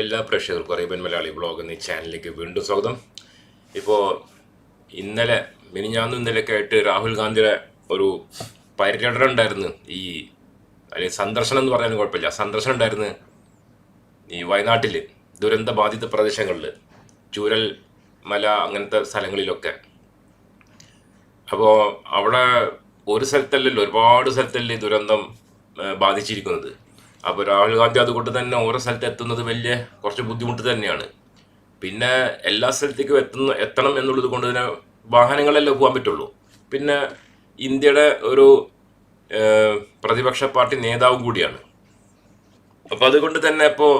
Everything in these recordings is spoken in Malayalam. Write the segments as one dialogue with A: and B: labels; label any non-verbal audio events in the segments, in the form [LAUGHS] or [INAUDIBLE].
A: എല്ലാ പ്രേക്ഷകർക്കും അറേബ്യൻ മലയാളി ബ്ലോഗ് എന്ന ചാനലിലേക്ക് വീണ്ടും സ്വാഗതം. ഇപ്പോൾ ഇന്നലെ മിനിഞ്ഞാന്നും ഇന്നലെയൊക്കെ ആയിട്ട് രാഹുൽ ഗാന്ധിയുടെ ഒരു പര്യടനം ഉണ്ടായിരുന്നു. ഈ അല്ലെങ്കിൽ സന്ദർശനം എന്ന് പറഞ്ഞാലും കുഴപ്പമില്ല. സന്ദർശനം ഉണ്ടായിരുന്നു ഈ വയനാട്ടിൽ ദുരന്ത ബാധിത പ്രദേശങ്ങളിൽ ചൂരൽ മല അങ്ങനത്തെ സ്ഥലങ്ങളിലൊക്കെ. അപ്പോൾ അവിടെ ഒരു സ്ഥലത്തല്ലല്ലോ ഒരുപാട് സ്ഥലത്തല്ലേ ദുരന്തം ബാധിച്ചിരിക്കുന്നത്? അപ്പോൾ രാഹുൽ ഗാന്ധി അതുകൊണ്ട് തന്നെ ഓരോ സ്ഥലത്ത് എത്തുന്നത് വലിയ കുറച്ച് ബുദ്ധിമുട്ട് തന്നെയാണ്. പിന്നെ എല്ലാ സ്ഥലത്തേക്കും എത്തുന്ന എത്തണം എന്നുള്ളത് കൊണ്ട് തന്നെ വാഹനങ്ങളല്ലേ പോകാൻ പറ്റുള്ളൂ. പിന്നെ ഇന്ത്യയുടെ ഒരു പ്രതിപക്ഷ പാർട്ടി നേതാവും കൂടിയാണ്. അപ്പോൾ അതുകൊണ്ട് തന്നെ ഇപ്പോൾ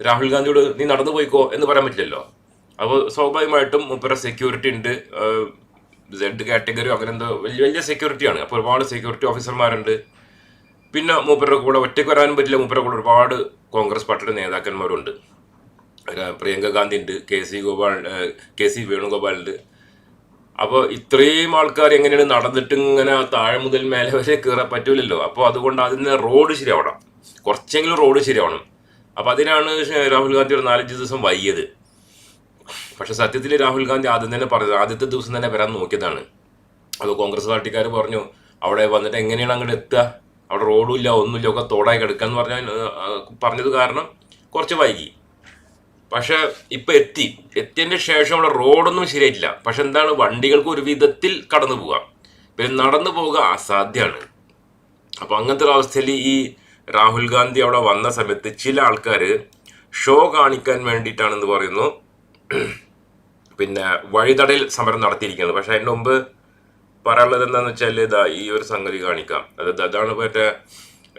A: രാഹുൽ ഗാന്ധിയോട് നീ നടന്നു പോയിക്കോ എന്ന് പറയാൻ പറ്റില്ലല്ലോ. അപ്പോൾ സ്വാഭാവികമായിട്ടും മുപ്പര സെക്യൂരിറ്റി ഉണ്ട്. സെഡ് കാറ്റഗറിയോ അങ്ങനെ എന്തോ വലിയ വലിയ സെക്യൂരിറ്റിയാണ് അപ്പോൾ ഒരുപാട് സെക്യൂരിറ്റി ഓഫീസർമാരുണ്ട് പിന്നെ മൂപ്പരുടെ കൂടെ ഒറ്റയ്ക്ക് വരാനും പറ്റില്ല. മൂപ്പരുടെ കൂടെ ഒരുപാട് കോൺഗ്രസ് പാർട്ടിയുടെ നേതാക്കന്മാരുണ്ട്. പ്രിയങ്ക ഗാന്ധി ഉണ്ട് K C Gopal K C Venugopal ഉണ്ട് അപ്പോൾ ഇത്രയും ആൾക്കാർ എങ്ങനെയാണ് നടന്നിട്ട് ഇങ്ങനെ താഴെ മുതൽ മേലെ വരെ കയറാൻ പറ്റൂലല്ലോ? അപ്പോൾ അതുകൊണ്ട് അതിന് റോഡ് ശരിയാവണം. കുറച്ചെങ്കിലും റോഡ് ശരിയാവണം. അപ്പോൾ അതിനാണ് രാഹുൽ ഗാന്ധി ഒരു നാലഞ്ച് ദിവസം വൈകിയത്. പക്ഷെ സത്യത്തിൽ രാഹുൽ ഗാന്ധി ആദ്യം തന്നെ പറഞ്ഞത് ആദ്യത്തെ ദിവസം തന്നെ വരാൻ നോക്കിയതാണ്. അപ്പോൾ കോൺഗ്രസ് പാർട്ടിക്കാർ പറഞ്ഞു അവിടെ വന്നിട്ട് എങ്ങനെയാണ് അങ്ങോട്ട് എത്തുക? അവിടെ റോഡും ഇല്ല ഒന്നുമില്ല ഒക്കെ തോടായി കിടക്കാന്ന് പറഞ്ഞാൽ പറഞ്ഞത് കാരണം കുറച്ച് വൈകി. പക്ഷെ ഇപ്പം എത്തി. എത്തിയതിന്റെ ശേഷം അവിടെ റോഡൊന്നും ശരിയായിട്ടില്ല. പക്ഷെ എന്താണ് വണ്ടികൾക്ക് ഒരു വിധത്തിൽ കടന്നു പോകാം പിന്നെ നടന്നു പോവുക അസാധ്യമാണ് അപ്പോൾ അങ്ങനത്തെ ഒരു അവസ്ഥയിൽ ഈ രാഹുൽ ഗാന്ധി അവിടെ വന്ന സമയത്ത് ചില ആൾക്കാർ ഷോ കാണിക്കാൻ വേണ്ടിയിട്ടാണെന്ന് പറയുന്നു. പിന്നെ വഴിതടയിൽ സമരം നടത്തിയിരിക്കുന്നത് പക്ഷേ അതിന് മുമ്പ് പറയാനുള്ളത് എന്താന്ന് വെച്ചാൽ ഇതാ ഈ ഒരു സംഗതി കാണിക്കാം. അതായത് അതാണ് മറ്റേ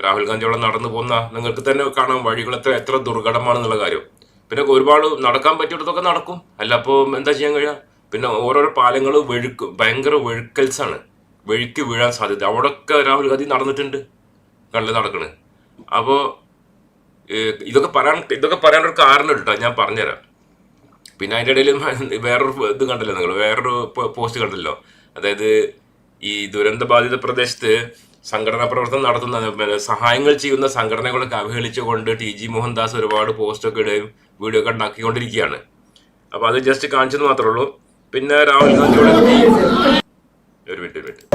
A: രാഹുൽ ഗാന്ധി അവിടെ നടന്നു പോകുന്ന നിങ്ങൾക്ക് തന്നെ കാണാം വഴികൾ എത്ര എത്ര ദുർഘടമാണെന്നുള്ള കാര്യം. പിന്നെ ഒരുപാട് നടക്കാൻ പറ്റിയിടത്തൊക്കെ നടക്കും. അല്ല അപ്പോൾ എന്താ ചെയ്യാൻ കഴിയുക? പിന്നെ ഓരോരോ പാലങ്ങൾ വെഴുക്ക്. ഭയങ്കര വെഴുക്കൽസാണ്. വെഴുക്കി വീഴാൻ സാധ്യത. അവിടെയൊക്കെ രാഹുൽ ഗാന്ധി നടന്നിട്ടുണ്ട്. കള്ള് നടക്കണ്. അപ്പോൾ ഇതൊക്കെ പറയാൻ ഇതൊക്കെ പറയാനൊരു കാരണം കേട്ടോ. ഞാൻ പറഞ്ഞുതരാം. പിന്നെ അതിന്റെ ഇടയിൽ വേറൊരു ഇത് കണ്ടല്ലോ നിങ്ങൾ. വേറൊരു പോസ്റ്റ് കണ്ടല്ലോ. അതായത് ഈ ദുരന്ത ബാധിത പ്രദേശത്ത് സംഘടനാ പ്രവർത്തനം നടത്തുന്ന സഹായങ്ങൾ ചെയ്യുന്ന സംഘടനകളൊക്കെ അവഹേളിച്ചുകൊണ്ട് ടി ജി മോഹൻദാസ് ഒരുപാട് പോസ്റ്റൊക്കെ ഇടുകയും വീഡിയോ ഒക്കെ ഉണ്ടാക്കിക്കൊണ്ടിരിക്കുകയാണ്. അപ്പോൾ അത് ജസ്റ്റ് കാണിച്ചെന്ന് മാത്രമേ ഉള്ളൂ. പിന്നെ രാഹുൽ ഗാന്ധിയുടെ ഒരു മിനിറ്റ് ഒരു minute.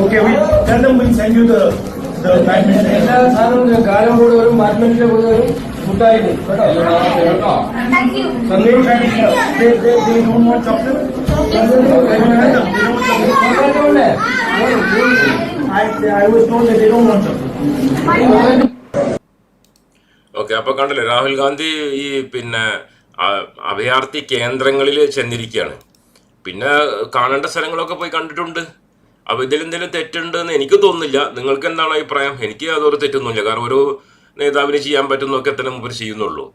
B: Okay, we tell them we'll send you.
C: എല്ലാ സാധനവും കാലം കൂടെ വരും മാറ്റം കൂടെ
B: വരും
A: ഓക്കെ അപ്പൊ കണ്ടല്ലേ രാഹുൽ ഗാന്ധി ഈ പിന്നെ അഭയാർത്ഥി കേന്ദ്രങ്ങളിൽ ചെന്നിരിക്കുകയാണ് പിന്നെ കാണേണ്ട സ്ഥലങ്ങളൊക്കെ പോയി കണ്ടിട്ടുണ്ട്. അപ്പൊ ഇതിലെന്തെങ്കിലും തെറ്റുണ്ട് എന്ന് എനിക്ക് തോന്നുന്നില്ല. നിങ്ങൾക്ക് എന്താണ് അഭിപ്രായം? എനിക്ക് അതൊരു തെറ്റൊന്നുമില്ല. കാരണം ഒരു നേതാവിന് ചെയ്യാൻ പറ്റുന്നൊക്കെ തന്നെ മുമ്പ് ചെയ്യുന്നുള്ളൂ.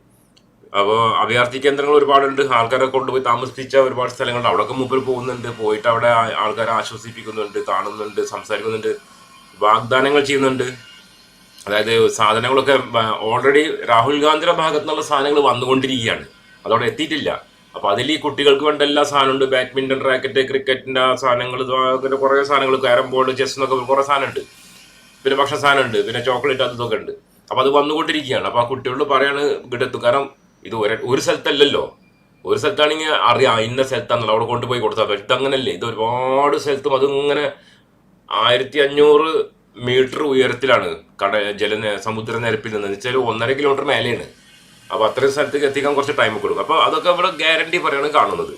A: അപ്പോൾ അഭയാർത്ഥി കേന്ദ്രങ്ങൾ ഒരുപാടുണ്ട്. ആൾക്കാരെ കൊണ്ടുപോയി താമസിപ്പിച്ച ഒരുപാട് സ്ഥലങ്ങളുണ്ട്. അവിടെയൊക്കെ മുമ്പിൽ പോകുന്നുണ്ട്. പോയിട്ട് അവിടെ ആൾക്കാരെ ആശ്വസിപ്പിക്കുന്നുണ്ട് കാണുന്നുണ്ട് സംസാരിക്കുന്നുണ്ട് വാഗ്ദാനങ്ങൾ ചെയ്യുന്നുണ്ട്. അതായത് സാധനങ്ങളൊക്കെ ഓൾറെഡി രാഹുൽ ഗാന്ധിയുടെ ഭാഗത്തുനിന്നുള്ള സാധനങ്ങൾ വന്നുകൊണ്ടിരിക്കുകയാണ്. അതവിടെ എത്തിയിട്ടില്ല. അപ്പൊ അതിൽ ഈ കുട്ടികൾക്ക് വേണ്ട എല്ലാ സാധനമുണ്ട്. ബാഡ്മിന്റൺ റാക്കറ്റ് ക്രിക്കറ്റിന്റെ സാധനങ്ങൾ അങ്ങനെ കുറെ സാധനങ്ങൾ ക്യാരം ബോർഡ് ചെസ് എന്നൊക്കെ കുറെ സാധനമുണ്ട്. പിന്നെ ഭക്ഷണ സാധനമുണ്ട്. പിന്നെ ചോക്ലേറ്റ് അത് ഇതൊക്കെ ഉണ്ട്. അപ്പൊ അത് വന്നുകൊണ്ടിരിക്കുകയാണ്. അപ്പൊ ആ കുട്ടികളോട് പറയാണ് ഇവിടെത്തും കാരണം ഇത് ഒരു ഒരു സ്ഥലത്തല്ലല്ലോ. ഒരു സ്ഥലത്താണെങ്കിൽ അറിയാം ഇന്ന സ്ഥലത്താണല്ലോ അവിടെ കൊണ്ടുപോയി കൊടുത്താൽ പറ്റും ഇതങ്ങനല്ലേ. ഇത് ഒരുപാട് സ്ഥലത്തും അതിങ്ങനെ ആയിരത്തി അഞ്ഞൂറ് മീറ്റർ ഉയരത്തിലാണ് കട ജല സമുദ്രനിരപ്പിൽ നിന്ന്. വെച്ചാൽ ഒന്നര കിലോമീറ്റർ മേലെയാണ്. അപ്പോൾ അത്രയും സ്ഥലത്തേക്ക് എത്തിക്കാൻ കുറച്ച് ടൈം കൊടുക്കും. അപ്പോൾ അതൊക്കെ ഇവിടെ ഗ്യാരണ്ടി പറയാണ് കാണുന്നത്.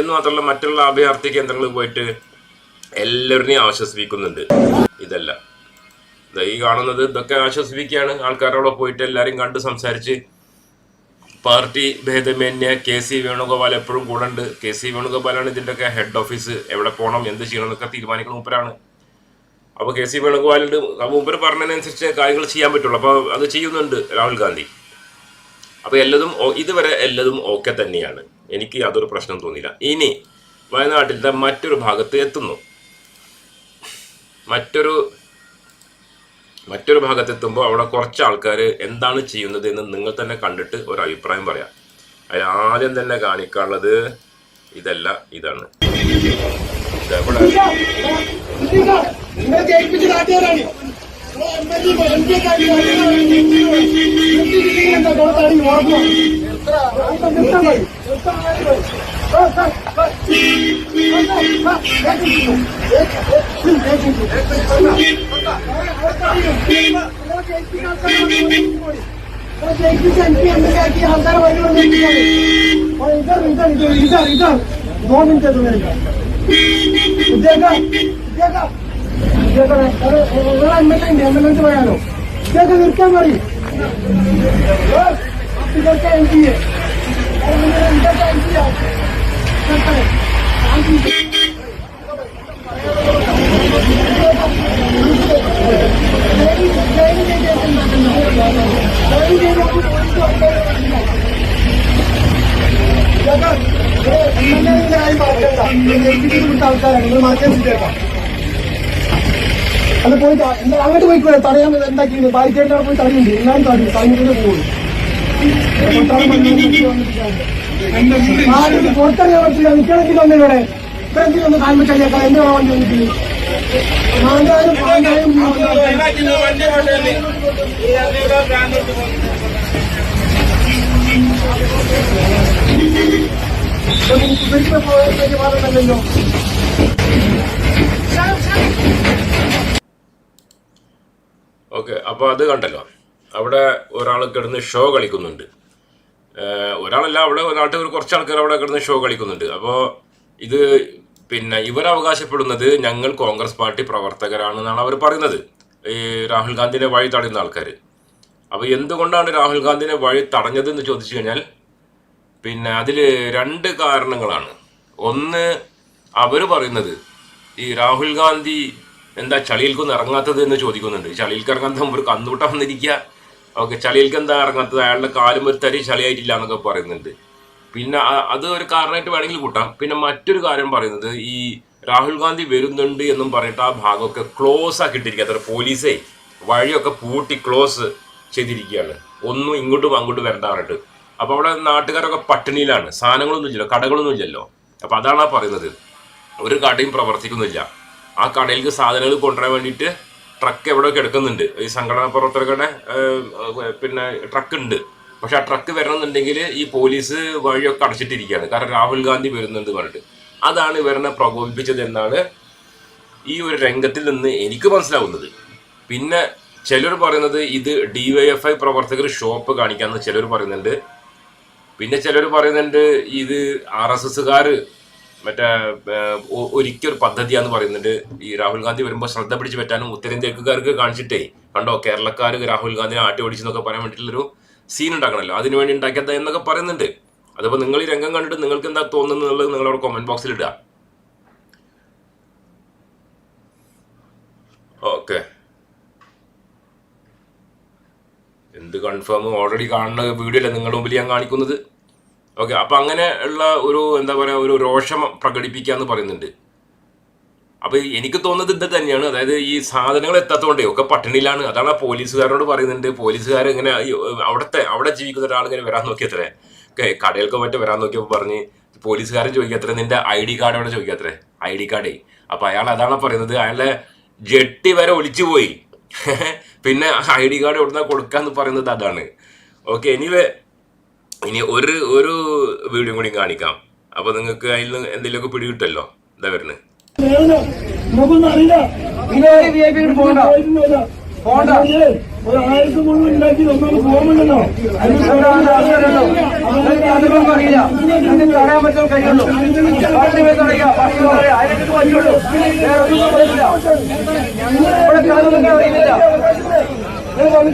A: എന്ന് മാത്രമല്ല മറ്റുള്ള അഭയാർത്ഥി കേന്ദ്രങ്ങളിൽ പോയിട്ട് എല്ലാവരെയും ആശ്വസിപ്പിക്കുന്നുണ്ട്. ഇതല്ല. ഈ കാണുന്നത് ഇതൊക്കെ ആശ്വസിപ്പിക്കുകയാണ്. ആൾക്കാരോടെ പോയിട്ട് എല്ലാവരും കണ്ട് സംസാരിച്ച് പാർട്ടി ഭേദമേന്യ കെ സി വേണുഗോപാൽ എപ്പോഴും കൂടെ ഉണ്ട്. കെ സി വേണുഗോപാലാണ് ഇതിന്റെയൊക്കെ ഹെഡ് ഓഫീസ് എവിടെ പോകണം എന്ത് ചെയ്യണം എന്നൊക്കെ തീരുമാനിക്കുന്ന മൂപ്പരാണ്. അപ്പോൾ കെ സി വേണുഗോപാലുണ്ട് മൂപ്പർ പറഞ്ഞതിനനുസരിച്ച് കാര്യങ്ങൾ ചെയ്യാൻ പറ്റുള്ളൂ. അപ്പോൾ അത് ചെയ്യുന്നുണ്ട് രാഹുൽ ഗാന്ധി. അപ്പോൾ എല്ലതും ഇതുവരെ എല്ലതും ഓക്കെ തന്നെയാണ് എനിക്ക് യാതൊരു പ്രശ്നം തോന്നിയില്ല ഇനി വയനാട്ടിലത്തെ മറ്റൊരു ഭാഗത്ത് എത്തുന്നു മറ്റൊരു മറ്റൊരു ഭാഗത്തെത്തുമ്പോൾ അവിടെ കുറച്ച് ആൾക്കാർ എന്താണ് ചെയ്യുന്നത് എന്ന് നിങ്ങൾ തന്നെ കണ്ടിട്ട് ഒരു അഭിപ്രായം പറയാം അതിൽ ആദ്യം തന്നെ കാണിക്കാനുള്ളത് ഇതല്ല ഇതാണ് ഇതെവിടെ
B: നിങ്ങളെ ജയിപ്പിച്ച് നാട്ടുകാരാണ് ആൾക്കാരെ വഴി ഇതാണ് ഇതാണ് ഇതാണ് ഇതാണ് ദോ മിനിറ്റ് തുണി ഇദ്ദേഹം ഇദ്ദേഹം ആംബുലൻസ് പോയാലോ ഇതൊക്കെ നിർത്താൻ മതി ഇതൊക്കെ എം പി ഇതൊക്കെ എം പി ആൾക്കാരാണ് നിങ്ങൾ മാറ്റാൻ ചെയ്തേക്കാം അത് പോയി എന്താ അങ്ങോട്ട് പോയിക്കോളെ തടയാൻ എന്താക്കി ബാരിക്കേഡിനെ പോയി തടയുണ്ട് എല്ലാവരും തടയും. തടഞ്ഞിട്ട് പോകും ആരും പുറത്തറിയാൻ പറ്റില്ല നിൽക്കണമെങ്കിൽ എന്റെ വണ്ടി
A: ഓക്കെ അപ്പോൾ അത് കണ്ടല്ലോ. അവിടെ ഒരാൾ കിടന്ന് ഷോ കളിക്കുന്നുണ്ട്. ഒരാളല്ല അവിടെ നാട്ടിൽ ഒരു കുറച്ച് ആൾക്കാർ അവിടെ കിടന്ന് ഷോ കളിക്കുന്നുണ്ട്. അപ്പോൾ ഇത് പിന്നെ ഇവർ അവകാശപ്പെടുന്നത് ഞങ്ങൾ കോൺഗ്രസ് പാർട്ടി പ്രവർത്തകരാണെന്നാണ് അവർ പറയുന്നത്. ഈ രാഹുൽ ഗാന്ധിനെ വഴി തടയുന്ന ആൾക്കാർ അപ്പോൾ എന്തുകൊണ്ടാണ് രാഹുൽ ഗാന്ധിനെ വഴി തടഞ്ഞതെന്ന് ചോദിച്ചു കഴിഞ്ഞാൽ പിന്നെ അതിൽ രണ്ട് കാരണങ്ങളാണ്. ഒന്ന് അവർ പറയുന്നത് ഈ രാഹുൽ ഗാന്ധി എന്താ ചളിയിൽക്കൊന്നും ഇറങ്ങാത്തത് എന്ന് ചോദിക്കുന്നുണ്ട്. ചളിയിൽക്ക് ഇറങ്ങാത്ത ഒരു കന്നുകൂട്ടം വന്നിരിക്കുക? ഓക്കെ ചളിയിൽക്ക് എന്താ ഇറങ്ങാത്തത്? അയാളുടെ കാലും ഒരു തരി ചളിയായിട്ടില്ല എന്നൊക്കെ പറയുന്നുണ്ട്. പിന്നെ അത് ഒരു കാരണമായിട്ട് വേണമെങ്കിൽ കൂട്ടാം. പിന്നെ മറ്റൊരു കാര്യം പറയുന്നത് ഈ രാഹുൽ ഗാന്ധി വരുന്നുണ്ട് എന്നും പറഞ്ഞിട്ട് ആ ഭാഗമൊക്കെ ക്ലോസ് ആക്കിയിട്ടിരിക്കുക അത്ര പോലീസേ വഴിയൊക്കെ പൂട്ടി ക്ലോസ് ചെയ്തിരിക്കുകയാണ്. ഒന്നും ഇങ്ങോട്ടും അങ്ങോട്ടും വരണ്ട പറഞ്ഞിട്ട് അപ്പോൾ അവിടെ നാട്ടുകാരൊക്കെ പട്ടിണിയിലാണ്. സാധനങ്ങളൊന്നും ഇല്ലല്ലോ കടകളൊന്നും ഇല്ലല്ലോ. അപ്പോൾ അതാണ് പറയുന്നത്. ഒരു കടയും പ്രവർത്തിക്കുന്നില്ല. ആ കടയിലേക്ക് സാധനങ്ങൾ കൊണ്ടുവരാൻ വേണ്ടിയിട്ട് ട്രക്ക് എവിടെയൊക്കെ കിടക്കുന്നുണ്ട് ഈ സംഘടനാ പ്രവർത്തകരുടെ പിന്നെ ട്രക്ക് ഉണ്ട്. പക്ഷെ ആ ട്രക്ക് വരണമെന്നുണ്ടെങ്കിൽ ഈ പോലീസ് വഴിയൊക്കെ അടച്ചിട്ടിരിക്കുകയാണ്. കാരണം രാഹുൽ ഗാന്ധി വരുന്നുണ്ട് പറഞ്ഞിട്ട്. അതാണ് ഇവരെന്നെ പ്രകോപിപ്പിച്ചത് എന്നാണ് ഈ ഒരു രംഗത്തിൽ നിന്ന് എനിക്ക് മനസ്സിലാവുന്നത്. പിന്നെ ചിലർ പറയുന്നത് ഇത് ഡി വൈ എഫ് ഐ പ്രവർത്തകർ ഷോപ്പ് കാണിക്കാമെന്ന് ചിലർ പറയുന്നുണ്ട്. പിന്നെ ചിലർ പറയുന്നുണ്ട് ഇത് ആർ എസ് എസ്സുകാർ മറ്റേ ഒരിക്കൽ പദ്ധതിയാന്ന് പറയുന്നുണ്ട്. ഈ രാഹുൽ ഗാന്ധി വരുമ്പോൾ ശ്രദ്ധ പിടിച്ച് പറ്റാനും ഉത്തരേന്ത്യക്കാർക്ക് കാണിച്ചിട്ടേ. കണ്ടോ കേരളക്കാർ രാഹുൽ ഗാന്ധിനെ ആട്ടി ഓടിച്ചെന്നൊക്കെ പറയാൻ വേണ്ടിയിട്ടുള്ളൊരു സീൻ ഉണ്ടാക്കണല്ലോ. അതിനു വേണ്ടി ഉണ്ടാക്കിയത് എന്നൊക്കെ പറയുന്നുണ്ട്. അതിപ്പോൾ നിങ്ങൾ ഈ രംഗം കണ്ടിട്ട് നിങ്ങൾക്ക് എന്താ തോന്നുന്നത് എന്നുള്ളത് നിങ്ങളവിടെ കമന്റ് ബോക്സിൽ ഇടുക. ഓക്കെ. എന്ത് കൺഫേം ഓൾറെഡി കാണുന്ന വീഡിയോ അല്ലേ നിങ്ങളുടെ മുമ്പിൽ ഞാൻ കാണിക്കുന്നത്? ഓക്കെ അപ്പം അങ്ങനെ ഉള്ള ഒരു എന്താ പറയുക ഒരു രോഷം പ്രകടിപ്പിക്കുക എന്ന് പറയുന്നുണ്ട്. അപ്പൊ എനിക്ക് തോന്നുന്നത് ഇത് തന്നെയാണ്. അതായത് ഈ സാധനങ്ങൾ എത്താത്തതുകൊണ്ടേ ഒക്കെ പട്ടിണിയിലാണ്. അതാണ് ആ പോലീസുകാരോട് പറയുന്നുണ്ട്. പോലീസുകാർ ഇങ്ങനെ അവിടുത്തെ അവിടെ ജീവിക്കുന്ന ഒരാൾ ഇങ്ങനെ വരാൻ നോക്കിയത്രേ. ഓക്കെ കടയിലൊക്കെ മറ്റേ വരാൻ നോക്കിയപ്പോൾ പറഞ്ഞ് പോലീസുകാരൻ ചോദിക്കത്രേ നിന്റെ ഐ ഡി കാർഡ് അവിടെ ചോദിക്കത്രേ. I D കാർഡേ. അപ്പൊ അയാൾ അതാണ് പറയുന്നത്. അയാളുടെ ജെട്ടി വരെ ഒളിച്ചു പോയി. [LAUGHS] പിന്നെ ഐ ഡി കാർഡ് എവിടുന്ന കൊടുക്കാന്ന് പറയുന്നത് അതാണ്. ഓക്കെ എനിവേ ഇനി ഒരു ഒരു വീഡിയോ കൂടി കാണിക്കാം. അപ്പൊ നിങ്ങൾക്ക് അതിൽ നിന്ന് എന്തെങ്കിലുമൊക്കെ പിടികിട്ടല്ലോ എന്താ വരുന്നത്.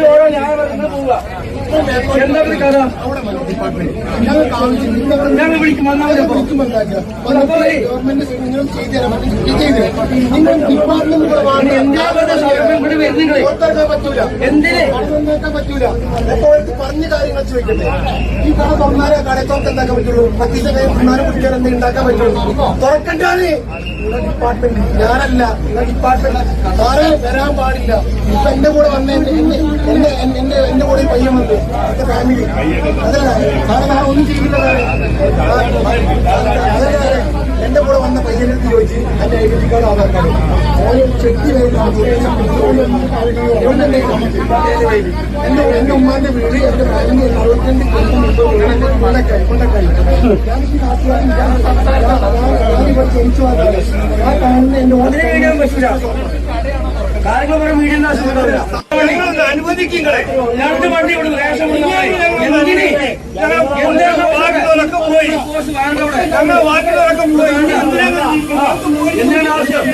C: ഓരോ ന്യായം പോവുക എന്താ ഞങ്ങൾ വിളിക്കും എന്തിനാ
B: പറഞ്ഞ കാര്യങ്ങൾ ചോദിക്കട്ടെ ഈ തുറക്കണ്ടാണ് ഡിപ്പാർട്ട്മെന്റ് ഞാനല്ല ഡിപ്പാർട്ട്മെന്റ് സാറ് വരാൻ പാടില്ല. ഇപ്പൊ എന്റെ കൂടെ എന്നെ
D: എന്റെ എന്റെ- കൂടെ പയ്യൻ വന്നു. എന്റെ ഫാമിലി അതെ കാരണം ഞാൻ ഒന്നും അതെ എന്റെ കൂടെ വന്ന പയ്യനെ ചോദിച്ച് എന്റെ ഐഡന്റി കാർഡ് ആധാർ കാർഡ് ഓരോ ചെക്ക് എന്റെ എന്റെ ഉമ്മാന്റെ വീട് എന്റെ ഫാമിലി അറുപത്തിരണ്ട് കൊണ്ടക്കായി കൊണ്ടക്കായി ഞാനിപ്പോ നാട്ടുകാരൻ ഞാൻ ജനിച്ചു ആ കാണുന്ന എന്റെ ഓരോ
C: വണ്ടി ഇവിടെ റേഷൻ പോയി? ഞങ്ങൾ ബാക്കിയുള്ളവരൊക്കെ പോയി. എന്തിനാണ് ആവശ്യം?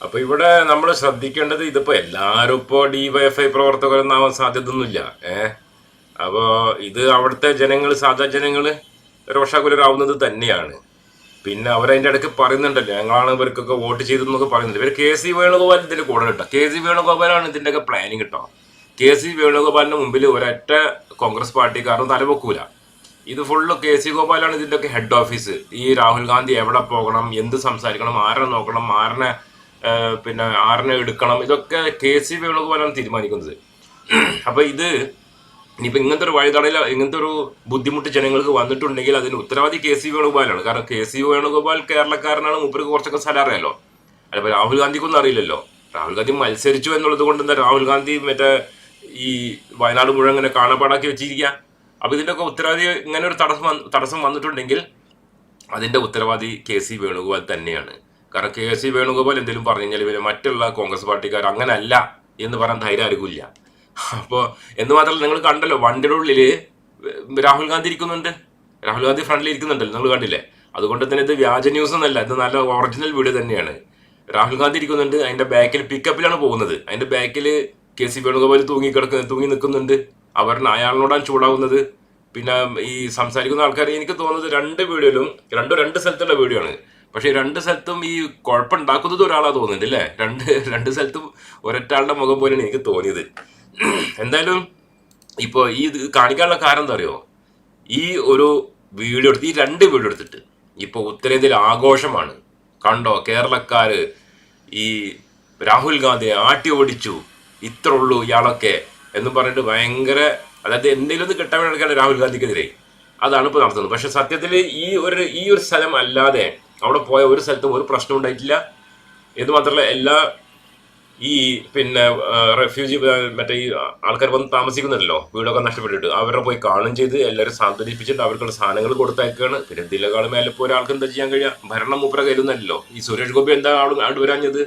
A: അപ്പൊ ഇവിടെ നമ്മൾ ശ്രദ്ധിക്കേണ്ടത് ഇതിപ്പോ എല്ലാരും ഇപ്പോ ഡിവൈഎഫ്ഐ ആവാൻ സാധ്യതയൊന്നുമില്ല. ഏ? അപ്പോ ഇത് അവിടുത്തെ ജനങ്ങൾ സാധാ ജനങ്ങൾ രോഷാകുലരാവുന്നത് തന്നെയാണ്. പിന്നെ അവരതിന്റെ ഇടയ്ക്ക് പറയുന്നുണ്ടല്ലോ ഞങ്ങളാണ് ഇവർക്കൊക്കെ വോട്ട് ചെയ്തെന്നൊക്കെ പറയുന്നുണ്ട്. ഇവർ കെ സി വേണുഗോപാൽ ഇതിന്റെ കൂടെ കേട്ടോ. കെ സി വേണുഗോപാലാണ് ഇതിന്റെയൊക്കെ പ്ലാനിങ് കേട്ടോ. കെ സി വേണുഗോപാലിന്റെ മുമ്പിൽ ഒരൊറ്റ കോൺഗ്രസ് പാർട്ടിക്കാരും തലവെക്കൂല. ഇത് ഫുള്ള് കെ സി ഗോപാലാണ് ഇതിന്റെയൊക്കെ ഹെഡ് ഓഫീസ് ഈ രാഹുൽ ഗാന്ധി എവിടെ പോകണം എന്ത് സംസാരിക്കണം ആരെ നോക്കണം ആരനെ പിന്നെ ആരനെ എടുക്കണം ഇതൊക്കെ കെ സി വേണുഗോപാലാണ് തീരുമാനിക്കുന്നത്. അപ്പോൾ ഇത് ഇനിയിപ്പോ ഇങ്ങനത്തെ ഒരു വഴിതടയിൽ ഇങ്ങനത്തെ ഒരു ബുദ്ധിമുട്ട് ജനങ്ങൾക്ക് വന്നിട്ടുണ്ടെങ്കിൽ അതിന് ഉത്തരവാദി കെ സി വേണുഗോപാലാണ്. കാരണം കെ സി വേണുഗോപാൽ കേരളക്കാരനാണ് മൂപ്പർക്ക് കുറച്ചൊക്കെ സ്ഥലം അറിയാലോ. അതിപ്പോൾ രാഹുൽ ഗാന്ധിക്കൊന്നും അറിയില്ലല്ലോ. രാഹുൽ ഗാന്ധി മത്സരിച്ചു എന്നുള്ളത് കൊണ്ട് എന്താ രാഹുൽ ഗാന്ധി മറ്റേ ഈ വയനാട് മുഴുവൻ ഇങ്ങനെ കാണാപ്പാടാക്കി വെച്ചിരിക്കുക അപ്പോൾ ഇതിന്റെയൊക്കെ ഉത്തരവാദി ഇങ്ങനെ ഒരു തടസ്സം തടസ്സം വന്നിട്ടുണ്ടെങ്കിൽ അതിന്റെ ഉത്തരവാദി കെ സി വേണുഗോപാൽ തന്നെയാണ്. കാരണം കെ സി വേണുഗോപാൽ എന്തെങ്കിലും പറഞ്ഞു കഴിഞ്ഞാൽ മറ്റുള്ള കോൺഗ്രസ് പാർട്ടിക്കാർ അങ്ങനല്ല എന്ന് പറയാൻ ധൈര്യം ആർക്കില്ല അപ്പോൾ എന്ന് മാത്രമല്ല നിങ്ങൾ കണ്ടല്ലോ വണ്ടിയുടെ ഉള്ളിൽ രാഹുൽ ഗാന്ധി ഇരിക്കുന്നുണ്ട്. രാഹുൽ ഗാന്ധി ഫ്രണ്ടിൽ ഇരിക്കുന്നുണ്ടല്ലോ നിങ്ങൾ കണ്ടില്ലേ? അതുകൊണ്ട് തന്നെ ഇത് വ്യാജ ന്യൂസ് ഒന്നല്ല ഇത് നല്ല ഒറിജിനൽ വീഡിയോ തന്നെയാണ്. രാഹുൽ ഗാന്ധി ഇരിക്കുന്നുണ്ട് അതിന്റെ ബാക്കിൽ പിക്കപ്പിലാണ് പോകുന്നത്. അതിന്റെ ബാക്കിൽ കെ സി വേണുഗോപാൽ തൂങ്ങി കിടക്കുന്ന തൂങ്ങി നിൽക്കുന്നുണ്ട്. അവർ അയാളിനോടാണ് ചൂടാവുന്നത്. പിന്നെ ഈ സംസാരിക്കുന്ന ആൾക്കാർ എനിക്ക് തോന്നുന്നത് രണ്ട് വീഡിയോയിലും രണ്ടും രണ്ട് സ്ഥലത്തുള്ള വീഡിയോ ആണ്. പക്ഷേ രണ്ട് സ്ഥലത്തും ഈ കുഴപ്പമുണ്ടാക്കുന്നത് ഒരാളാ തോന്നുന്നുണ്ട് അല്ലേ? രണ്ട് രണ്ട് സ്ഥലത്തും ഒരൊറ്റാളുടെ മുഖം പോലെയാണ് എനിക്ക് തോന്നിയത്. [CLEARS THROAT] എന്തായാലും ഇപ്പോൾ ഈ ഇത് കാണിക്കാനുള്ള കാരണം എന്താ അറിയോ? ഈ ഒരു വീഡിയോ എടുത്ത് ഈ രണ്ട് വീഡിയോ എടുത്തിട്ട് ഇപ്പോൾ ഉത്തരേന്ത്യയിൽ ആഘോഷമാണ്. കണ്ടോ? കേരളക്കാർ ഈ രാഹുൽ ഗാന്ധിയെ ആട്ടി ഓടിച്ചു. ഇത്ര ഉള്ളൂ ഇയാളൊക്കെ എന്ന് പറഞ്ഞിട്ട് ഭയങ്കര അതായത് എന്തെങ്കിലും ഒന്ന് കിട്ടാൻ വേണ്ടി രാഹുൽ ഗാന്ധിക്കെതിരെ. അതാണ് ഇപ്പോൾ നടത്തുന്നത്. പക്ഷെ സത്യത്തിൽ ഈ ഒരു ഈ ഒരു സ്ഥലം അല്ലാതെ അവിടെ പോയ ഒരു സ്ഥലത്തും ഒരു പ്രശ്നം ഉണ്ടായിട്ടില്ല. ഇത് മാത്രമല്ല എല്ലാ ഈ പിന്നെ റെഫ്യൂജി മറ്റേ ഈ ആൾക്കാർ വന്ന് താമസിക്കുന്നുണ്ടല്ലോ വീടൊക്കെ നഷ്ടപ്പെട്ടിട്ട്. അവരെ പോയി കാണും ചെയ്ത് എല്ലാവരും സാന്ത്വനിപ്പിച്ചിട്ട് അവർക്കുള്ള സാധനങ്ങൾ കൊടുത്തേക്കാണ് പിന്നെ ഇതിലേക്കാൾ മേലെ ഇപ്പോൾ ഒരാൾക്ക് എന്താ ചെയ്യാൻ കഴിയുക ഭരണം മൂപ്പര കരുതുന്നല്ലോ ഈ സുരേഷ് ഗോപി എന്താ ആളും ആണ്ട് വരാഞ്ഞത്?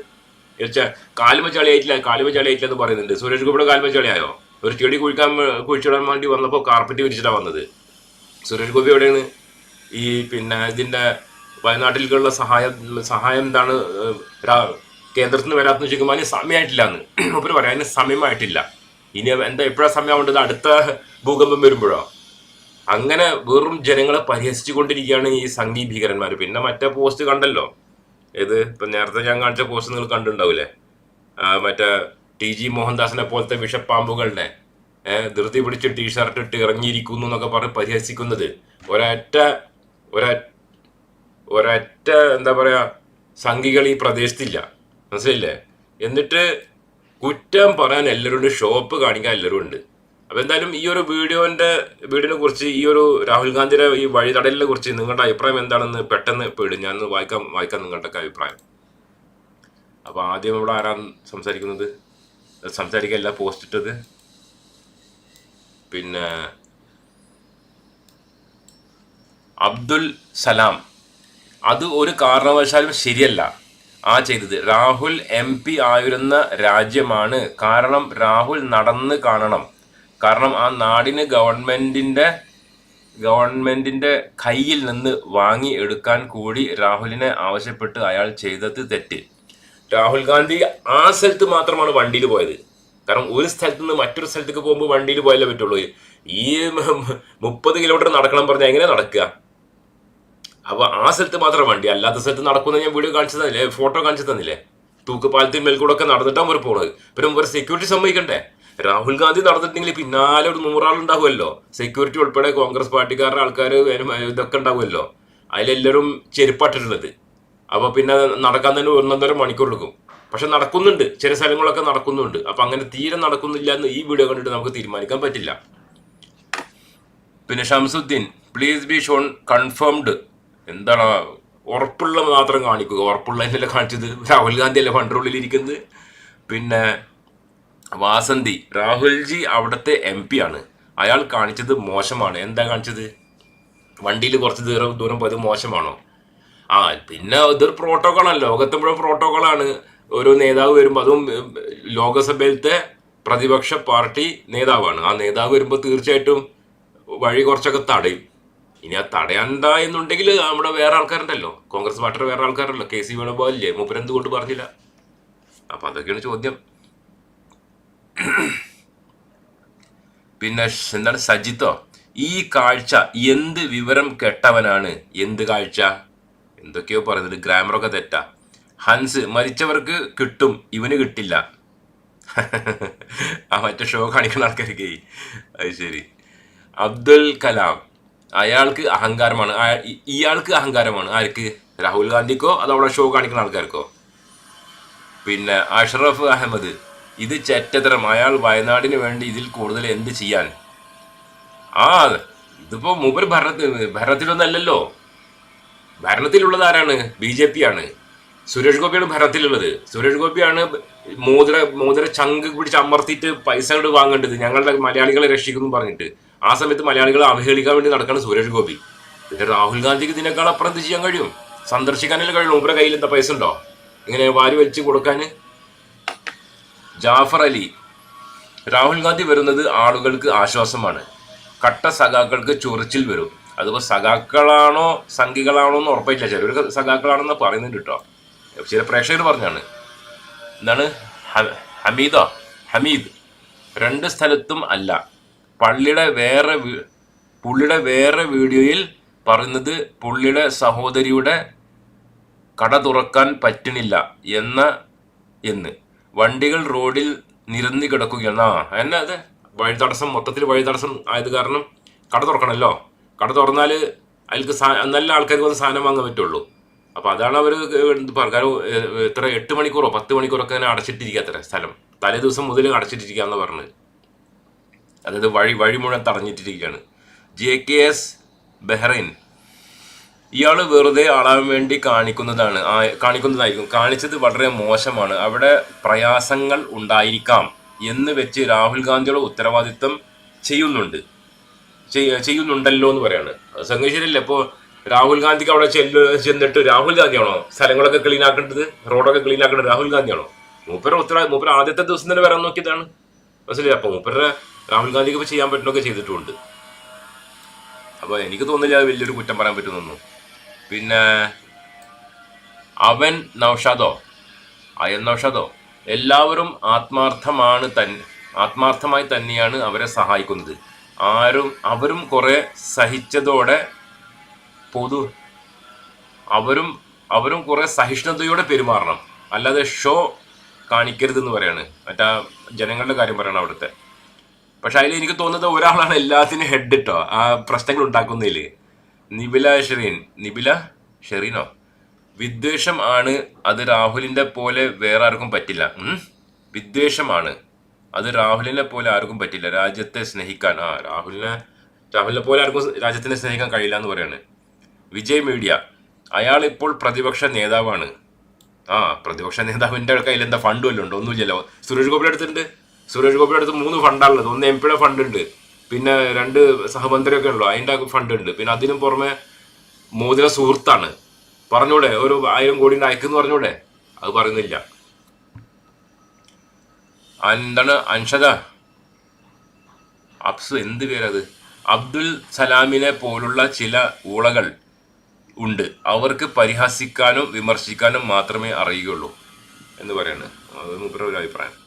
A: വെച്ചാൽ കാലുമ ചളിയായിട്ടില്ല കാലുമ ചളിയായിട്ടില്ല എന്ന് പറയുന്നുണ്ട്. സുരേഷ് ഗോപിയുടെ കാലുമ ചളിയായോ ഒരു ചെടി കുഴിക്കാൻ കുഴിച്ചിടാൻ വേണ്ടി വന്നപ്പോൾ കാർപ്പറ്റ് വിരിച്ചിട്ടാണ് വന്നത്. സുരേഷ് ഗോപി എവിടെയാണ്? ഈ പിന്നെ ഇതിന്റെ വയനാട്ടിലേക്കുള്ള സഹായം സഹായം എന്താണ്? കേന്ദ്രത്തിൽ നിന്ന് വരാത്തെന്ന് ചോദിക്കുമ്പോൾ അതിന് സമയമായിട്ടില്ല എന്ന് മൂപ്പര് [CLEARS THROAT] പറയാം അതിന് സമയമായിട്ടില്ല. ഇനി എന്താ എപ്പോഴാണ് സമയമാവേണ്ടത്? അടുത്ത ഭൂകമ്പം വരുമ്പോഴോ? അങ്ങനെ വെറും ജനങ്ങളെ പരിഹസിച്ചുകൊണ്ടിരിക്കുകയാണ് ഈ സംഘീ ഭീകരന്മാർ പിന്നെ മറ്റേ പോസ്റ്റ് കണ്ടല്ലോ? ഏത്? ഇപ്പം നേരത്തെ ഞാൻ കാണിച്ച പോസ്റ്റ് നിങ്ങൾ കണ്ടിട്ടുണ്ടാവില്ലേ മറ്റേ ടി ജി മോഹൻദാസിനെ പോലത്തെ വിഷപ്പാമ്പുകളുടെ ധൃതി പിടിച്ച് ടീഷർട്ട് ഇട്ട് ഇറങ്ങിയിരിക്കുന്നു എന്നൊക്കെ പറഞ്ഞ് പരിഹസിക്കുന്നത്. ഒരൊറ്റ ഒര ഒരൊറ്റ എന്താ പറയുക സംഘികൾ ഈ പ്രദേശത്തില്ല. മനസ്സിലായില്ലേ? എന്നിട്ട് കുറ്റം പറയാൻ എല്ലാവരും ഷോപ്പ് കാണിക്കാൻ എല്ലാവരും ഉണ്ട്. അപ്പൊ എന്തായാലും ഈ ഒരു വീഡിയോന്റെ വീഡിയോനെ കുറിച്ച് ഈ ഒരു രാഹുൽ ഗാന്ധിയുടെ ഈ വഴിതടലിനെ കുറിച്ച് നിങ്ങളുടെ അഭിപ്രായം എന്താണെന്ന് പെട്ടെന്ന് പേടും. ഞാൻ വായിക്കാൻ വായിക്കാം വായിക്കാം നിങ്ങളുടെ അഭിപ്രായം. അപ്പോൾ ആദ്യം ഇവിടെ ആരാണ് സംസാരിക്കുന്നത്? സംസാരിക്കല്ല പോസ്റ്റ് ഇട്ടത്. പിന്നെ അബ്ദുൽ സലാം. അത് ഒരു കാരണവശാലും ശരിയല്ല. ആ ചെയ്തത്. രാഹുൽ എം പി ആയിരുന്ന രാജ്യമാണ്. കാരണം രാഹുൽ നടന്ന് കാണണം. കാരണം ആ നാടിന് ഗവൺമെന്റിന്റെ ഗവൺമെന്റിന്റെ കയ്യിൽ നിന്ന് വാങ്ങി എടുക്കാൻ കൂടി രാഹുലിനെ ആവശ്യപ്പെട്ട് അയാൾ ചെയ്തത് തെറ്റ്. രാഹുൽ ഗാന്ധി ആ സ്ഥലത്ത് മാത്രമാണ് വണ്ടിയിൽ പോയത്. കാരണം ഒരു സ്ഥലത്ത് നിന്ന് മറ്റൊരു സ്ഥലത്തേക്ക് പോകുമ്പോൾ വണ്ടിയിൽ പോയാലേ പറ്റുള്ളൂ. ഈ മുപ്പത് കിലോമീറ്റർ നടക്കണം പറഞ്ഞാൽ എങ്ങനെ നടക്കുക? അപ്പൊ ആ സ്ഥലത്ത് മാത്രം വണ്ടി അല്ലാത്ത സ്ഥലത്ത് നടക്കുന്ന ഞാൻ വീഡിയോ കാണിച്ചു തന്നില്ലേ ഫോട്ടോ കാണിച്ചു തന്നില്ലേ? തൂക്കുപാലത്തിന് മേൽക്കൂടെ ഒക്കെ നടന്നിട്ടാണ് അവർ പോണത്. പിന്നെ ഒരു സെക്യൂരിറ്റി സമ്മതിക്കണ്ടേ? രാഹുൽ ഗാന്ധി നടന്നിട്ടുണ്ടെങ്കിൽ പിന്നാലെ ഒരു നൂറാൾ ഉണ്ടാവുമല്ലോ. സെക്യൂരിറ്റി ഉൾപ്പെടെ കോൺഗ്രസ് പാർട്ടിക്കാരുടെ ആൾക്കാർ ഇതൊക്കെ ഉണ്ടാവുമല്ലോ. അതിലെല്ലാവരും ചെരുപ്പാട്ടിട്ടുള്ളത്. അപ്പൊ പിന്നെ നടക്കാൻ തന്നെ ഒന്നൊന്നര മണിക്കൂർ എടുക്കും. പക്ഷെ നടക്കുന്നുണ്ട്. ചില സ്ഥലങ്ങളൊക്കെ നടക്കുന്നുണ്ട്. അപ്പൊ അങ്ങനെ തീരെ നടക്കുന്നില്ല എന്ന് ഈ വീഡിയോ കണ്ടിട്ട് നമുക്ക് തീരുമാനിക്കാൻ പറ്റില്ല. പിന്നെ Shamsuddin please be shown confirmed എന്താണ് ഉറപ്പുള്ള മാത്രം കാണിക്കുക. ഉറപ്പുള്ളതിനല്ലേ കാണിച്ചത്? രാഹുൽ ഗാന്ധി അല്ലേ ഫണ്ടറുള്ളിൽ ഇരിക്കുന്നത് പിന്നെ വാസന്തി രാഹുൽജി അവിടുത്തെ എം പി ആണ്. അയാൾ കാണിച്ചത് മോശമാണ്. എന്താ കാണിച്ചത്? വണ്ടിയിൽ കുറച്ച് ദൂരം ദൂരം പോയത് മോശമാണോ? ആ പിന്നെ ഇതൊരു പ്രോട്ടോക്കോളാണ് ലോകത്തെ മുഴുവൻ പ്രോട്ടോക്കോളാണ് ഒരു നേതാവ് വരുമ്പോൾ അതും ലോകസഭയിലത്തെ പ്രതിപക്ഷ പാർട്ടി നേതാവാണ്. ആ നേതാവ് വരുമ്പോൾ തീർച്ചയായിട്ടും വഴി കുറച്ചൊക്കെ തടയും. ഇനി ആ തടയണ്ട എന്നുണ്ടെങ്കിൽ നമ്മുടെ വേറെ ആൾക്കാരുണ്ടല്ലോ. കോൺഗ്രസ് പാർട്ടിയുടെ വേറെ ആൾക്കാരുണ്ടല്ലോ. K C വേണുഗോപാലില്ലേ? മൂപ്പരെന്ത് എന്തുകൊണ്ട് പറഞ്ഞില്ല? അപ്പൊ അതൊക്കെയാണ് ചോദ്യം. പിന്നെ എന്താണ് സജിത്തോ? ഈ കാഴ്ച എന്ത് വിവരം കെട്ടവനാണ്? എന്ത് കാഴ്ച? എന്തൊക്കെയോ പറയുന്നത് ഗ്രാമറൊക്കെ തെറ്റാ. ഹൻസ് മരിച്ചവർക്ക് കിട്ടും ഇവന് കിട്ടില്ല. ആ മറ്റേ ഷോ കാണിക്കുന്ന ആൾക്കാർക്ക് അത് ശരി. അബ്ദുൽ കലാം. അയാൾക്ക് അഹങ്കാരമാണ്. ഇയാൾക്ക് അഹങ്കാരമാണ്. ആർക്ക്? രാഹുൽ ഗാന്ധിക്കോ? അതോ അവിടെ ഷോ കാണിക്കുന്ന ആൾക്കാർക്കോ? പിന്നെ അഷ്റഫ് അഹമ്മദ് ഇത് ചെറ്റത്തരം. അയാൾ വയനാടിന് വേണ്ടി ഇതിൽ കൂടുതൽ എന്ത് ചെയ്യാൻ? ആ ഇതിപ്പോ മൂപ്പര് ഭരണത്തിൽ ഭരണത്തിലൊന്നല്ലല്ലോ. ഭരണത്തിലുള്ളത് ആരാണ്? ബി ജെ പി ആണ്. സുരേഷ് ഗോപിയാണ് ഭരണത്തിലുള്ളത്. സുരേഷ് ഗോപിയാണ് മോതിര മോതിര ചങ്ക് പിടിച്ച് അമർത്തിയിട്ട് പൈസ കൊണ്ട് വാങ്ങേണ്ടത്. ഞങ്ങളുടെ മലയാളികളെ രക്ഷിക്കുന്നു പറഞ്ഞിട്ട്. ആ സമയത്ത് മലയാളികളെ അവഹേളിക്കാൻ വേണ്ടി നടക്കാണ് സുരേഷ് ഗോപി. പിന്നെ രാഹുൽ ഗാന്ധിക്ക് ഇതിനേക്കാൾ അപ്പുറം എന്ത് ചെയ്യാൻ കഴിയും? സന്ദർശിക്കാനല്ലേ കഴിയും മൂപ്പരെ കയ്യിൽ എന്താ പൈസ ഉണ്ടോ? ഇങ്ങനെ വാരി വലിച്ചു കൊടുക്കാന്? ജാഫർ അലി. രാഹുൽ ഗാന്ധി വരുന്നത് ആളുകൾക്ക് ആശ്വാസമാണ്. കട്ട സഖാക്കൾക്ക് ചൊറിച്ചിൽ വരും. അതിപ്പോ സഖാക്കളാണോ സംഘികളാണോ എന്ന് ഉറപ്പായിട്ടില്ല. ചിലവർ സഖാക്കളാണെന്ന് പറയുന്നുണ്ട് കേട്ടോ. ചില പ്രേക്ഷകർ പറഞ്ഞാണ്. എന്താണ്? ഹമീദോ ഹമീദ്. രണ്ട് സ്ഥലത്തും അല്ല. പള്ളിയുടെ വേറെ പുള്ളിയുടെ വേറെ വീഡിയോയിൽ പറയുന്നത് പുള്ളിയുടെ സഹോദരിയുടെ കട തുറക്കാൻ പറ്റണില്ല എന്ന എന്ന്. വണ്ടികൾ റോഡിൽ നിരന്ന് കിടക്കുകയാണ്. ആ എന്നെ അതെ? വഴി തടസ്സം മൊത്തത്തിൽ വഴി തടസ്സം ആയത് കാരണം കട തുറക്കണമല്ലോ കട തുറന്നാൽ അതിൽക്ക് നല്ല ആൾക്കാർക്ക് വന്ന് സാധനം വാങ്ങാൻ പറ്റുള്ളൂ. അപ്പോൾ അതാണ് അവർ കാരണം എത്ര എട്ട് മണിക്കൂറോ പത്ത് മണിക്കൂറൊക്കെ അങ്ങനെ അടച്ചിട്ടിരിക്കുക അത്ര സ്ഥലം. തലേ ദിവസം മുതൽ അടച്ചിട്ടിരിക്കുക എന്ന് പറഞ്ഞത്. അതായത് വഴി വഴി മുഴുവൻ തടഞ്ഞിട്ടിരിക്കുകയാണ്. J K S Bahrain. ഇയാൾ വെറുതെ ആളാൻ വേണ്ടി കാണിക്കുന്നതാണ് കാണിക്കുന്നതായിരിക്കും. കാണിച്ചത് വളരെ മോശമാണ്. അവിടെ പ്രയാസങ്ങൾ ഉണ്ടായിരിക്കാം എന്ന് വെച്ച് രാഹുൽ ഗാന്ധിയുടെ ഉത്തരവാദിത്തം ചെയ്യുന്നുണ്ട്. ചെയ്യുന്നുണ്ടല്ലോ എന്ന് പറയാണ്. അത് ഇപ്പോൾ രാഹുൽ ഗാന്ധിക്ക് അവിടെ ചെല്ലു ചെന്നിട്ട് രാഹുൽ ഗാന്ധിയാണോ? സ്ഥലങ്ങളൊക്കെ ക്ലീൻ ആക്കേണ്ടത്? റോഡൊക്കെ ക്ലീൻ ആക്കേണ്ടത് രാഹുൽ ഗാന്ധിയാണോ? മൂപ്പരുടെ ഉത്തര മൂപ്പര ആദ്യത്തെ ദിവസം തന്നെ വരാൻ നോക്കിയതാണ്. മനസ്സിലായി? അപ്പോൾ മൂപ്പരുടെ രാഹുൽ ഗാന്ധിക്ക് ഇപ്പോൾ ചെയ്യാൻ പറ്റുന്നൊക്കെ ചെയ്തിട്ടുണ്ട്. അപ്പോൾ എനിക്ക് തോന്നില്ല അത് വലിയൊരു കുറ്റം പറയാൻ പറ്റുന്നൊന്നും പിന്നെ അവൻ നൗഷാദോ അയൻ നൗഷാദോ എല്ലാവരും ആത്മാർത്ഥമാണ് തൻ ആത്മാർത്ഥമായി തന്നെയാണ് അവരെ സഹായിക്കുന്നത്. ആരും അവരും കുറെ സഹിച്ചതോടെ പൊതു അവരും അവരും കുറെ സഹിഷ്ണുതയോടെ പെരുമാറണം. അല്ലാതെ ഷോ കാണിക്കരുതെന്ന് പറയാണ്. മറ്റാ ജനങ്ങളുടെ കാര്യം പറയണം അവിടുത്തെ. പക്ഷെ അതിൽ എനിക്ക് തോന്നുന്നത് ഒരാളാണ് എല്ലാത്തിനും ഹെഡ് ഇട്ടോ ആ പ്രശ്നങ്ങൾ ഉണ്ടാക്കുന്നതിൽ നിബില ഷെറീൻ. നിബില ഷെറീനോ? വിദ്വേഷം ആണ്. അത് രാഹുലിന്റെ പോലെ വേറെ ആർക്കും പറ്റില്ല. വിദ്വേഷമാണ് അത് രാഹുലിനെ പോലെ ആർക്കും പറ്റില്ല. രാജ്യത്തെ സ്നേഹിക്കാൻ. ആ രാഹുലിനെ രാഹുലിനെ പോലെ ആർക്കും രാജ്യത്തിനെ സ്നേഹിക്കാൻ കഴിയില്ല എന്ന് പറയാണ്. വിജയ് മീഡിയ. അയാൾ ഇപ്പോൾ പ്രതിപക്ഷ നേതാവാണ്. ആ പ്രതിപക്ഷ നേതാവിന്റെ കയ്യിൽ എന്താ ഫണ്ട് വല്ലതും ഒന്നുമില്ലല്ലോ. സുരേഷ് ഗോപിയുടെ അടുത്തുണ്ട്. സുരേഷ് ഗോപിയുടെ അടുത്ത് മൂന്ന് ഫണ്ടാണുള്ളത് ഒന്ന് എം പിയുടെ ഫണ്ട് ഉണ്ട്. പിന്നെ രണ്ട് സഹമന്ത്രിയൊക്കെ ഉള്ളു അതിന്റെ ഫണ്ട് ഉണ്ട്. പിന്നെ അതിനും പുറമെ മോദിയുടെ സുഹൃത്താണ്. പറഞ്ഞൂടെ? ഒരു ആയിരം കോടി അയക്കെന്ന് പറഞ്ഞൂടെ? അത് പറയുന്നില്ല. എന്താണ്? അൻഷദ? അബ്സു എന്ത് പേരത്? അബ്ദുൽ സലാമിനെ പോലുള്ള ചില ഊളകൾ ഉണ്ട്. അവർക്ക് പരിഹസിക്കാനും വിമർശിക്കാനും മാത്രമേ അറിയുകയുള്ളൂ എന്ന് പറയാണ്. അത് മൂപ്പര ഒരു അഭിപ്രായം.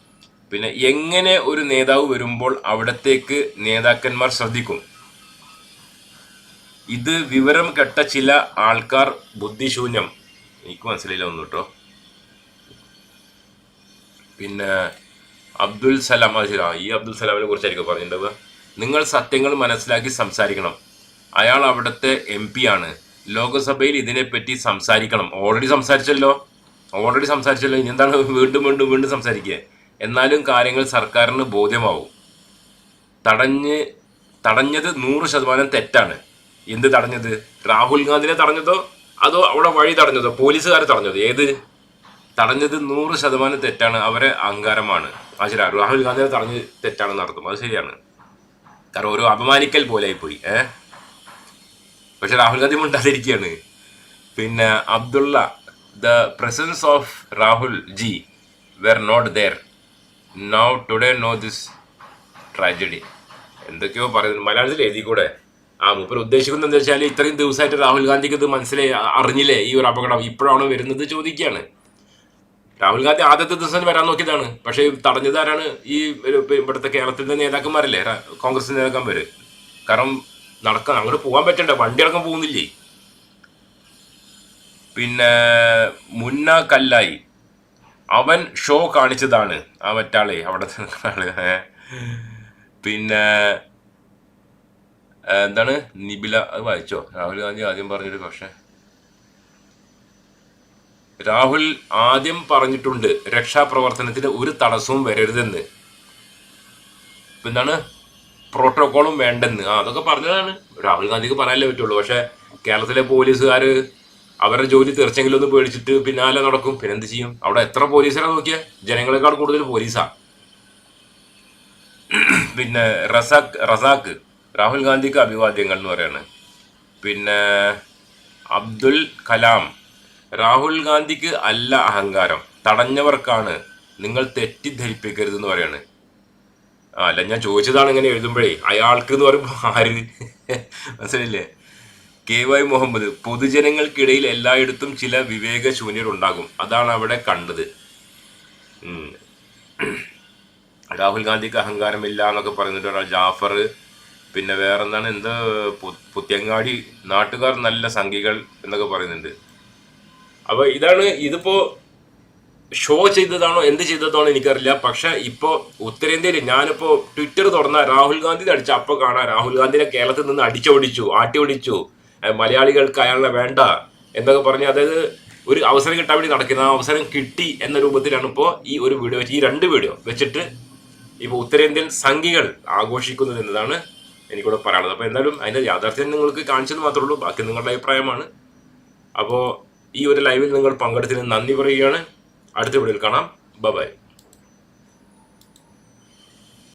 A: പിന്നെ എങ്ങനെ ഒരു നേതാവ് വരുമ്പോൾ അവിടത്തേക്ക് നേതാക്കന്മാർ ശ്രദ്ധിക്കും? ഇത് വിവരം കെട്ട ചില ആൾക്കാർ ബുദ്ധിശൂന്യം. എനിക്ക് മനസ്സിലായില്ല ഒന്നു കേട്ടോ. പിന്നെ അബ്ദുൽ സലാം ഈ അബ്ദുൽ സലാമിനെ കുറിച്ചായിരിക്കും പറഞ്ഞിട്ടുണ്ടാവുക? നിങ്ങൾ സത്യങ്ങൾ മനസ്സിലാക്കി സംസാരിക്കണം. അയാൾ അവിടുത്തെ എം പി ആണ്. ലോകസഭയിൽ ഇതിനെപ്പറ്റി സംസാരിക്കണം. ഓൾറെഡി സംസാരിച്ചല്ലോ. ഓൾറെഡി സംസാരിച്ചല്ലോ. ഇനി എന്താണ് വീണ്ടും വീണ്ടും വീണ്ടും സംസാരിക്കുക? എന്നാലും കാര്യങ്ങൾ സർക്കാരിന് ബോധ്യമാവും. തടഞ്ഞ് തടഞ്ഞത് നൂറ് ശതമാനം തെറ്റാണ്. എന്ത് തടഞ്ഞത്? രാഹുൽ ഗാന്ധിനെ തടഞ്ഞതോ? അതോ അവിടെ വഴി തടഞ്ഞതോ? പോലീസുകാരെ തടഞ്ഞതോ? ഏത്? തടഞ്ഞത് നൂറ് ശതമാനം തെറ്റാണ്. അവരെ അഹങ്കാരമാണ്. ആ ശരി രാഹുൽ ഗാന്ധിനെ തടഞ്ഞ് തെറ്റാണ് നടത്തും അത് ശരിയാണ്. കാരണം ഓരോ അപമാനിക്കൽ പോലെ ആയിപ്പോയി ഏ? പക്ഷെ രാഹുൽ ഗാന്ധി മുണ്ടാതിരിക്കുകയാണ്. പിന്നെ Abdulla the presence of Rahul ji were not there now today no this tragedy എന്തൊക്കെയോ പറയുന്നത് മലയാളത്തിൽ എഴുതി കൂടെ ആ മൂപ്പർ ഉദ്ദേശിക്കുന്നത് എന്താ വെച്ചാൽ ഇത്രയും ദിവസമായിട്ട് രാഹുൽ ഗാന്ധിക്ക് ഇത് മനസ്സിലായി അ- അറിഞ്ഞില്ലേ? ഈ ഒരു അപകടം ഇപ്പോഴാണ് വരുന്നത് ചോദിക്കുകയാണ്. രാഹുൽ ഗാന്ധി ആദ്യത്തെ ദിവസം വരാൻ നോക്കിയതാണ്. പക്ഷേ തടഞ്ഞതാരാണ് ഈ ഇവിടുത്തെ കേരളത്തിന്റെ നേതാക്കന്മാരല്ലേ? കോൺഗ്രസ് നേതാക്കന്മാർ കാരണം നടക്കാൻ അങ്ങോട്ട് പോകാൻ പറ്റണ്ടേ. വണ്ടി അടക്കം പോകുന്നില്ലേ? പിന്നെ മുന്ന കല്ലായി. അവൻ ഷോ കാണിച്ചതാണ്. ആ മറ്റാളെ അവിടെ. പിന്നെ എന്താണ്? നിബില അത് വായിച്ചോ? രാഹുൽ ഗാന്ധി ആദ്യം പറഞ്ഞൊരു പക്ഷേ രാഹുൽ ആദ്യം പറഞ്ഞിട്ടുണ്ട് രക്ഷാപ്രവർത്തനത്തിന് ഒരു തടസ്സവും വരരുതെന്ന്. എന്താണ്? പ്രോട്ടോക്കോളും വേണ്ടെന്ന്. ആ അതൊക്കെ പറഞ്ഞതാണ്. രാഹുൽ ഗാന്ധിക്ക് പറയാനല്ലേ പറ്റുള്ളൂ. പക്ഷെ കേരളത്തിലെ പോലീസുകാർ അവരുടെ ജോലി തീർച്ചെങ്കിലും ഒന്ന് പേടിച്ചിട്ട് പിന്നാലെ നടക്കും. പിന്നെ എന്ത് ചെയ്യും? അവിടെ എത്ര പോലീസിനെ നോക്കിയാൽ ജനങ്ങളെക്കാൾ കൂടുതൽ പോലീസാ. പിന്നെ റസാഖ് റസാഖ് രാഹുൽ ഗാന്ധിക്ക് അഭിവാദ്യങ്ങൾ എന്ന് പറയാണ്. പിന്നെ അബ്ദുൽ കലാം രാഹുൽ ഗാന്ധിക്ക് അല്ല അഹങ്കാരം. തടഞ്ഞവർക്കാണ് നിങ്ങൾ തെറ്റിദ്ധരിപ്പിക്കരുത് എന്ന് പറയാണ്. അല്ല ഞാൻ ചോദിച്ചതാണ് ഇങ്ങനെ എഴുതുമ്പോഴേ. അയാൾക്ക് എന്ന് പറയുമ്പോൾ ആര്? മനസ്സിലില്ലേ കെ വൈ മുഹമ്മദ് പൊതുജനങ്ങൾക്കിടയിൽ എല്ലായിടത്തും ചില വിവേകശൂന്യർ ഉണ്ടാകും അതാണ് അവിടെ കണ്ടത്. രാഹുൽ ഗാന്ധിക്ക് അഹങ്കാരമില്ല എന്നൊക്കെ പറയുന്നുണ്ട് ഒരാൾ ജാഫർ പിന്നെ വേറെ എന്താണ് എന്ത് പുത്യങ്ങാടി നാട്ടുകാർ നല്ല സംഖികൾ എന്നൊക്കെ പറയുന്നുണ്ട്. അപ്പോൾ ഇതാണ് ഇതിപ്പോ ഷോ ചെയ്തതാണോ എന്ത് ചെയ്തതാണോ എനിക്കറിയില്ല. പക്ഷെ ഇപ്പോ ഉത്തരേന്ത്യയിൽ ഞാനിപ്പോ ട്വിറ്റർ തുറന്ന രാഹുൽ ഗാന്ധി അടിച്ച അപ്പൊ കാണാം രാഹുൽ ഗാന്ധിനെ കേരളത്തിൽ നിന്ന് അടിച്ചോടിച്ചു ആട്ടി ഓടിച്ചു മലയാളികൾക്ക് അയാളെ വേണ്ട എന്നൊക്കെ പറഞ്ഞ് അതായത് ഒരു അവസരം കിട്ടാൻ വേണ്ടി നടക്കുന്ന ആ അവസരം കിട്ടി എന്ന രൂപത്തിലാണ് ഇപ്പോൾ ഈ ഒരു വീഡിയോ ഈ രണ്ട് വീഡിയോ വെച്ചിട്ട് ഇപ്പോൾ ഉത്തരേന്ത്യൻ സംഘികൾ ആഘോഷിക്കുന്നത് എന്നതാണ് എനിക്കിവിടെ പറയാനുള്ളത്. അപ്പോൾ എന്തായാലും അതിന്റെ യാഥാർത്ഥ്യം നിങ്ങൾക്ക് കാണിച്ചത് മാത്രമേ ഉള്ളൂ. ബാക്കി നിങ്ങളുടെ അഭിപ്രായമാണ്. അപ്പോൾ ഈ ഒരു ലൈവിൽ നിങ്ങൾ പങ്കെടുത്തതിന് നന്ദി പറയുകയാണ്. അടുത്ത വീഡിയോയിൽ കാണാം. ബൈ